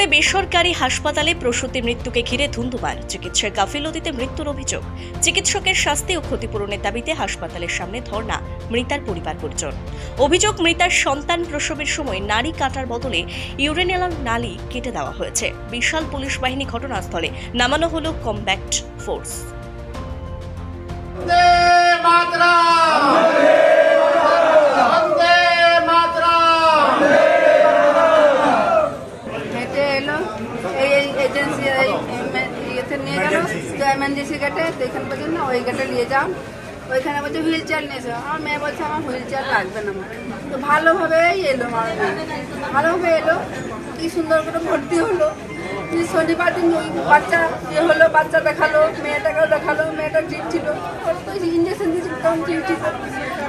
দুর্গাপুরে বেসরকারি হাসপাতালে প্রসূতি মৃত্যুকে ঘিরে ধুন্ধুমার। চিকিৎসার গাফিলতিতে মৃত্যুর অভিযোগ। চিকিৎসকের শাস্তি ও ক্ষতিপূরণের দাবিতে হাসপাতালের সামনে ধর্ণা, মৃতার পরিবার পরিজন। অভিযোগ, মৃতার সন্তান প্রসবের সময় নারী কাটার বদলে ইউরেনিয়াল নালী কেটে দেওয়া হয়েছে। বিশাল পুলিশ বাহিনী ঘটনাস্থলে নামানো হলো কম্ব্যাক্ট ফোর্স। বন্দে মাতরম বন্দে মাতরম হেঁটে এলো এই এই এজেন্সি এই ইয়েতে নিয়ে গেল এমএনডিসি গেটে তো এখানে না ওই গেটে নিয়ে যাও। ওইখানে বলছে হুইল চেয়ার নিয়ে এসো। আমার মেয়ে বলছে আমার হুইল চেয়ার লাগবে না আমার। তো ভালোভাবেই এলো আমার ভালোভাবে এলো কি সুন্দর করে ভর্তি হলো। শনিবার দিন ওই বাচ্চা ইয়ে হলো বাচ্চা দেখাল মেয়েটাকেও দেখাল মেয়েটা ঠিক ছিল। তো ইঞ্জেকশন দিয়েছিল তখন ঠিক ছিল।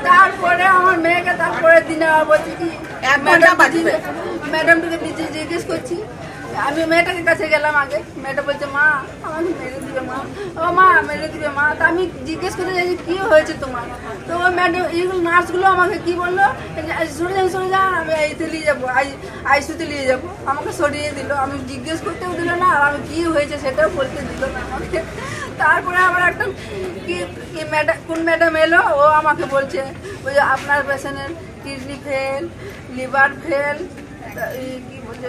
তারপরে আমার মেয়েকে তারপরের দিনে বলছে কি ম্যাডাম ম্যাডামটাকে জিজ্ঞেস করছি আমি মেয়েটাকে কাছে গেলাম আগে। মেয়েটা বলছে মা আমাকে মেরে দিবে মা। ও মা মেরে দিবে মা। তা আমি জিজ্ঞেস করে যাই কী হয়েছে তোমার? তো ওই ম্যাডাম এইগুলো নার্সগুলো আমাকে কি বলল? যে, "এই সরে যান সরে যান আমি এইতে নিয়ে যাব আই আইসিউতে নিয়ে যাব। আমাকে সরিয়ে দিল। আমি জিজ্ঞেস করতেও দিল না আর আমি কী হয়েছে সেটাও বলতে দিল না আমাকে। তারপরে আমার একটা কি কি ম্যাডাম কোন ম্যাডাম এলো? ও আমাকে বলছে ওই আপনার পেশেন্টের কিডনি ফেল লিভার ফেল কি বলছে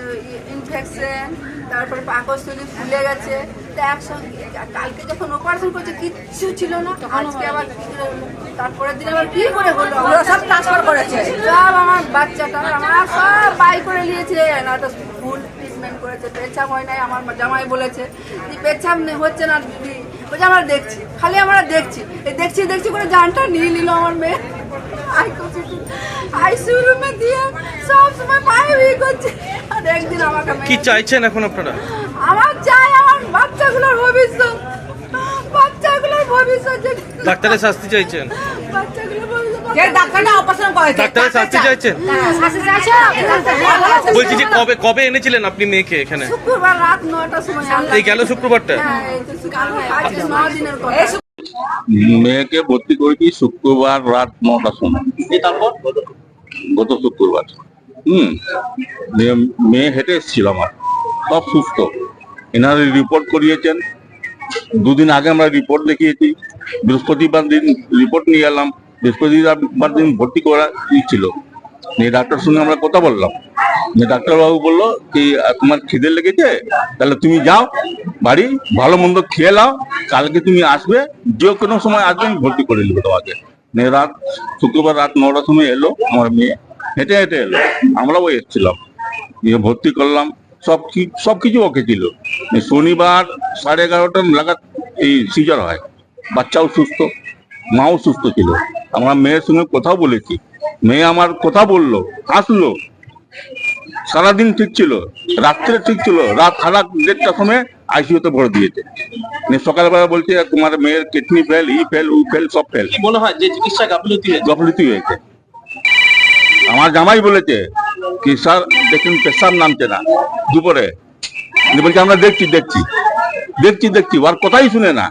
ইনফেকশন তারপরে পাকস্থলী ফুলে গেছে। তা একসঙ্গে কালকে যখন অপারেশন করছে কিচ্ছু ছিল না। আজকে আবার কি তারপরের দিন আবার কি করে হলো? সব ট্রান্সফার করেছে। সব আমার বাচ্চাটা আমার সব বাই করে নিয়েছে। না তো ফুল ট্রিটমেন্ট করেছে পেচ্ছাপ হয় নাই আমার জামাই বলেছে। পেচ্ছাপ হচ্ছে না দিদি। বলছে আমরা দেখছি খালি আমরা দেখছি। এই দেখছি দেখছি করে জানটা নিয়ে নিল আমার মেয়ে। আইসিউ রুমে দিয়ে সব সময় পায়ে বিয়ে করছে। আর একদিন আমাকে কি মেরে- চাইছেন এখন আপনারা? আমার চাই আমার বাচ্চাগুলোর ভবিষ্যৎ। বাচ্চাগুলোর ভবিষ্যৎ ডাক্তারের শাস্তি চাইছেন? বাচ্চাগুলোর ভবিষ্যৎ যে ডাক্তারটা অপারেশন করেছে ডাক্তারের শাস্তি চাইছেন বলছি যে কবে কবে এনেছিলেন আপনি মেয়েকে এখানে? শুক্রবার রাত নটার সময় আনলাম। এই গেল শুক্রবারটা? হ্যাঁ, এই তো শুক্রবার, আজকে ন দিনের কথা। মেয়েকে ভর্তি করেছি শুক্রবার রাত নটার সময়। গত শুক্রবার। হুম। মেয়ে- মেয়ে হেঁটে এসেছিল আমার। সব সুস্থ। এনারা রিপোর্ট করিয়েছেন। দুদিন আগে আমরা রিপোর্ট দেখিয়েছি। বৃহস্পতিবার দিন রিপোর্ট নিয়ে এলাম। বৃহস্পতিবার দিন ভর্তি করা ছিল। নিয়ে ডাক্তার সঙ্গে আমরা কথা বললাম। নিয়ে ডাক্তারবাবু বলল কি তোমার খিদে লেগেছে? তাহলে তুমি যাও, বাড়ি, ভালো মন্দ খেয়ে নাও, কালকে তুমি আসবে, যে কোনো সময় আসবে, আমি ভর্তি করে নেব তোমাকে। রাত, শুক্রবার রাত নটার সময় এলো আমার মেয়ে। হেঁটে হেঁটে এলো। আমরাও এসেছিলাম। নিয়ে ভর্তি করলাম। সব সব কিছু ওকে ছিল। শনিবার সাড়ে এগারোটা লাগাত এই সিজার হয়। বাচ্চাও সুস্থ, মাও সুস্থ ছিল। আমরা মেয়ের সঙ্গে কথাও বলেছি। মেয়ে আমার কথা বলল হাসলো। সারাদিন ঠিক ছিল রাত্রে ঠিক ছিল রাত সারা দেড়টার সময় আইসিইউতে ভরে দিয়েছে। সকালবেলা বলছে তোমার মেয়ের কিডনি ফেল ই ফেল উ ফেল সব ফেল মনে হয় যে চিকিৎসা গাফিলতি হয়েছে? হয়েছে। আমার জামাই বলেছে কি স্যার দেখুন পেশাব নামছে না দুপুরে। বলছে আমরা দেখছি দেখছি দেখছি দেখছি ওর কথাই শুনে না।